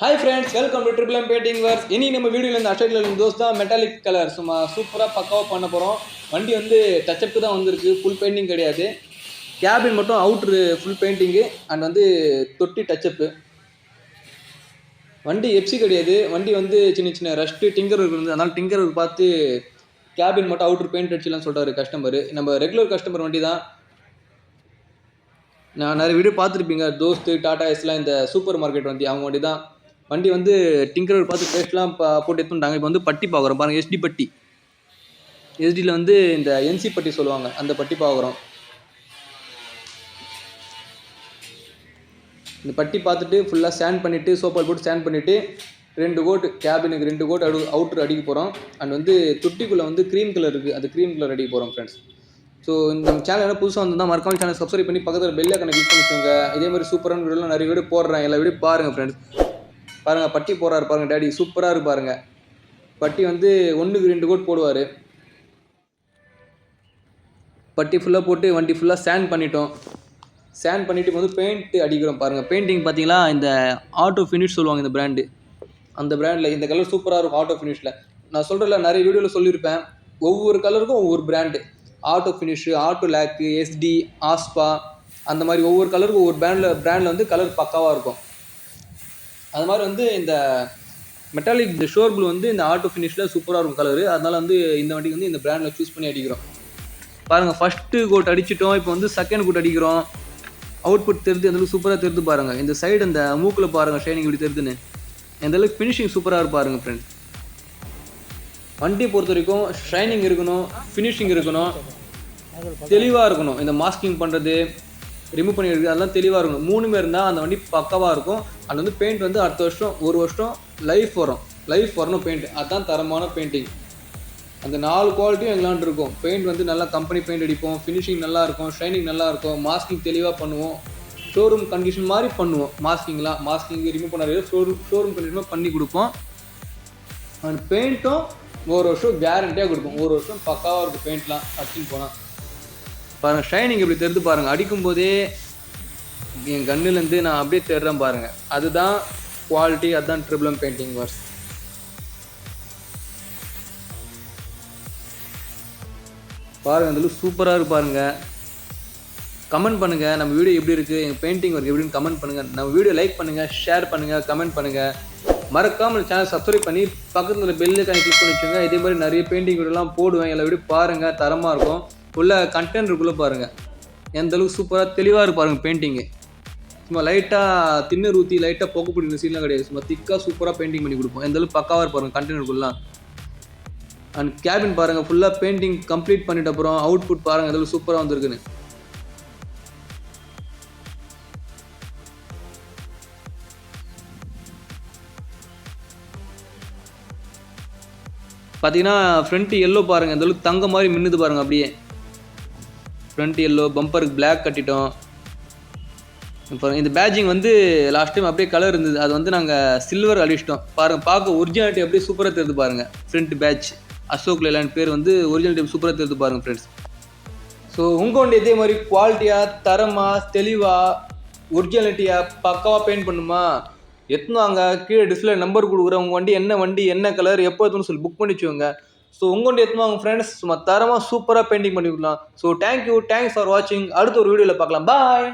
Hi friends welcome to triple M painting works இனி நம்ம வீடியோவில் இந்த அஷர்ட்ல இருந்து தோஸ் தான் மெட்டாலிக் கலர் சும்மா சூப்பராக பக்காவாக பண்ண போகிறோம் வண்டி வந்து டச்சப்புக்கு தான் வந்திருக்கு. ஃபுல் பெயிண்டிங் கிடையாது. கேபின் மட்டும் அவுட்ரு ஃபுல் பெயிண்டிங்கு அண்ட் வந்து தொட்டி டச்சப்பு வண்டி எப்சி கிடையாது. வண்டி வந்து சின்ன சின்ன ரஷ்ட்டு டிங்கர் இருந்து அதனால் டிங்கர் பார்த்து கேபின் மட்டும் அவுட்ரு பெயிண்ட் அடிச்சிடலாம்னு சொல்கிறாரு கஸ்டமர் நம்ம ரெகுலர் கஸ்டமர் வண்டி தான். நான் நிறைய வீடியோ பார்த்துருப்பீங்க. தோஸ்து டாடா எஸ்லாம் இந்த சூப்பர் மார்க்கெட் வண்டி. அவங்க வண்டி தான். வண்டி வந்து டிங்கர் பார்த்து டேஸ்ட்லாம் போட்டு எடுத்துட்டாங்க இப்போ வந்து பட்டி பார்க்குறோம். பாருங்கள் எஸ்டி பட்டி. எஸ்டியில் வந்து இந்த என்சி பட்டி சொல்லுவாங்க. அந்த பட்டி பார்க்குறோம். இந்த பட்டி பார்த்துட்டு ஃபுல்லாக ஸ்டாண்ட் பண்ணிவிட்டு சோப்பால் போட்டு ஸ்டாண்ட் பண்ணிவிட்டு ரெண்டு கோட் கேபினுக்கு ரெண்டு கோட் அடு அவுட்ரு அடிக்க போகிறோம் அண்ட் வந்து தொட்டிக்குள்ளே வந்து க்ரீம் கலர் இருக்குது அந்த க்ரீம் கலர் அடிக்க போகிறோம் ஃப்ரெண்ட்ஸ் ஸோ இந்த சேனல் என்ன புதுசாக வந்திருந்தால் மறக்காம சேனல் சப்ஸ்கிரைப் பண்ணி பக்கத்தில் பெல் ஐக்கனை கிளிக் பண்ணிக்கோங்க இதே மாதிரி சூப்பரான வீடியோலாம் நிறைய வீடியோ போடுறேன். எல்லா வீடியோ பாருங்கள் ஃப்ரெண்ட்ஸ் பாருங்கள் பட்டி போகிறாரு பாருங்கள் டேடி. சூப்பராக இருப்பாருங்க பட்டி வந்து ஒன்றுக்கு ரெண்டு கோட் போடுவார். பட்டி ஃபுல்லாக போட்டு வண்டி ஃபுல்லாக ஸ்டாண்ட் பண்ணிட்டோம். ஸ்டாண்ட் பண்ணிவிட்டு வந்து பெயிண்ட்டு அடிக்கிறோம் பாருங்கள் பெயிண்டிங் பார்த்தீங்களா இந்த ஆட்டோ ஃபினிஷ் சொல்லுவாங்க இந்த பிராண்டு அந்த பிராண்டில் இந்த கலர் சூப்பராக இருக்கும் ஆட்டோ ஃபினிஷில் நான் சொல்கிறல நிறைய வீடியோவில் சொல்லியிருப்பேன். ஒவ்வொரு கலருக்கும் ஒவ்வொரு பிராண்டு ஆட்டோ ஃபினிஷு ஆட்டோ லேக்கு எஸ்டி ஆஸ்பா அந்த மாதிரி ஒவ்வொரு கலருக்கும் ஒவ்வொரு பிராண்டில் பிராண்டில் வந்து கலர் பக்காவாக இருக்கும். அது மாதிரி வந்து இந்த மெட்டாலிக் இந்த ஷோர் ப்ளூ வந்து இந்த ஆட்டோ ஃபினிஷில் சூப்பராக இருக்கும் கலரு அதனால வந்து இந்த வண்டிக்கு வந்து இந்த பிராண்டில் சூஸ் பண்ணி அடிக்கிறோம். பாருங்கள் ஃபஸ்ட்டு கோட் அடிச்சிட்டோம். இப்போ வந்து செகண்ட் கோட் அடிக்கிறோம். அவுட்புட் தெரிது அந்தளவுக்கு சூப்பராக தெரிது பாருங்கள் இந்த சைடு இந்த மூக்கில் பாருங்கள் ஷைனிங் இப்படி தெரிதுன்னு. எந்த அளவுக்கு ஃபினிஷிங் சூப்பராக இருப்பாருங்க ஃப்ரெண்ட் ஃப்ரெண்ட்ஸ் வண்டி பொறுத்த வரைக்கும் ஷைனிங் இருக்கணும் ஃபினிஷிங் இருக்கணும். தெளிவாக இருக்கணும். இந்த மாஸ்கிங் பண்ணுறது ரிமூவ் பண்ணி எடுக்கிறது அதெல்லாம் தெளிவாக இருக்கும் மூணுமே இருந்தால் அந்த வண்டி பக்காவாக இருக்கும். அது வந்து பெயிண்ட் வந்து அடுத்த வருஷம் ஒரு வருஷம் லைஃப் வரும். லைஃப் வரணும் பெயிண்ட் அதுதான் தரமான பெயிண்டிங் அந்த நாலு குவாலிட்டியும் எங்களாண்டு இருக்கும். பெயிண்ட் வந்து நல்லா கம்பெனி பெயிண்ட் அடிப்போம். ஃபினிஷிங் நல்லா இருக்கும். ஷைனிங் நல்லா இருக்கும். மாஸ்கிங் தெளிவாக பண்ணுவோம். ஷோரூம் கண்டிஷன் மாதிரி பண்ணுவோம். மாஸ்கிங்லாம் மாஸ்கிங் ரிமூவ் பண்ணாரு ஷோரூம் ஷோரூம் கண்டிஷன் பண்ணி கொடுப்போம். அண்ட் பெயிண்ட்டும் ஒரு வருஷம் கேரண்டியாக கொடுப்போம். ஒரு வருஷம் பக்காவாக இருக்கும் பெயிண்ட்லாம் அடிச்சுன்னு போனால் பாருங்கள் ஷைனிங் இப்படி தெரிந்து பாருங்கள் அடிக்கும் போதே என் கண்ணுலேருந்து நான் அப்படியே தேடுறேன் பாருங்கள் அதுதான் குவாலிட்டி அதுதான் ட்ரிபிளம் பெயிண்டிங் வர்ஸ் பாருங்கள் அந்த சூப்பராக இருக்கு பாருங்க. கமெண்ட் பண்ணுங்கள் நம்ம வீடியோ எப்படி இருக்குது எங்கள் பெயிண்டிங் ஒர்க் எப்படின்னு கமெண்ட் பண்ணுங்கள் நம்ம வீடியோ லைக் பண்ணுங்கள் ஷேர் பண்ணுங்கள் கமெண்ட் பண்ணுங்கள் மறக்காமல் சேனல் சப்ஸ்கிரைப் பண்ணி பக்கத்தில் பெல்லு கணக்கு கிளிக் பண்ணி வச்சுங்க இதே மாதிரி நிறைய பெயிண்டிங் வீடியோலாம் போடுவேன். எல்லா வீடியோ பாருங்கள் தரமாக இருக்கும். உள்ள கண்டெய்னருக்குள்ளே பாருங்கள் எந்த அளவுக்கு சூப்பராக தெளிவாக இருக்கு பாருங்கள் பெயிண்டிங்கு சும்மா லைட்டாக திண்ணர் ஊற்றி லைட்டாக போக்கு பிடிக்கிற சீன்லாம் கிடையாது. சும்மா திக்காக சூப்பராக பெயிண்டிங் பண்ணி கொடுப்போம். எந்த அளவுக்கு பக்காவாக இருப்பாருங்க பாருங்கள் அண்ட் கேபின் பாருங்கள் ஃபுல்லாக பெயிண்டிங் கம்ப்ளீட் பண்ணிட்ட அப்புறம் அவுட்புட் பாருங்கள் எந்த அளவுக்கு சூப்பராக வந்திருக்குன்னு. பார்த்தீங்கன்னா ஃப்ரண்ட் எல்லோ பாருங்கள் இந்த அளவுக்கு தங்க மாதிரி மின்னுது பாருங்கள் அப்படியே. ஃப்ரண்ட் எல்லோ பம்பருக்கு பிளாக் கட்டிட்டோம். இப்போ இந்த பேட்சிங் வந்து லாஸ்ட் டைம் அப்படியே கலர் இருந்தது. அது வந்து நாங்கள் சில்வர் அடிச்சிட்டோம் பாருங்கள் பார்க்க ஒரிஜினாலிட்டி அப்படியே சூப்பராக தெரியுது பாருங்கள் ஃப்ரண்ட் பேட்ச் அசோக் லேலாண்ட் பேர் வந்து ஒரிஜினாலிட்டி சூப்பராக தெரியுது பாருங்கள் ஃப்ரெண்ட்ஸ் ஸோ உங்கள் வண்டி இதே மாதிரி குவாலிட்டியாக தரமாக தெளிவாக ஒரிஜினாலிட்டியாக பக்காவாக பெயிண்ட் பண்ணுமா? எத்தனும் அங்கே கீழே டிஸ்பிளே நம்பர் கொடுக்குறேன் உங்கள் வண்டி என்ன வண்டி என்ன கலர் எப்போ எத்தணும் சொல்லி புக் பண்ணி வச்சுக்கோங்க. ஸோ உங்கள்கிட்ட எடுத்துமா ஃப்ரெண்ட்ஸ் சும்மா தரமாக சூப்பராக பெயிண்டிங் பண்ணி கொடுக்கலாம். ஸோ தேங்க்யூ தேங்க்ஸ் ஃபார் வாட்சிங் அடுத்த ஒரு வீடியோவில் பார்க்கலாம். பாய்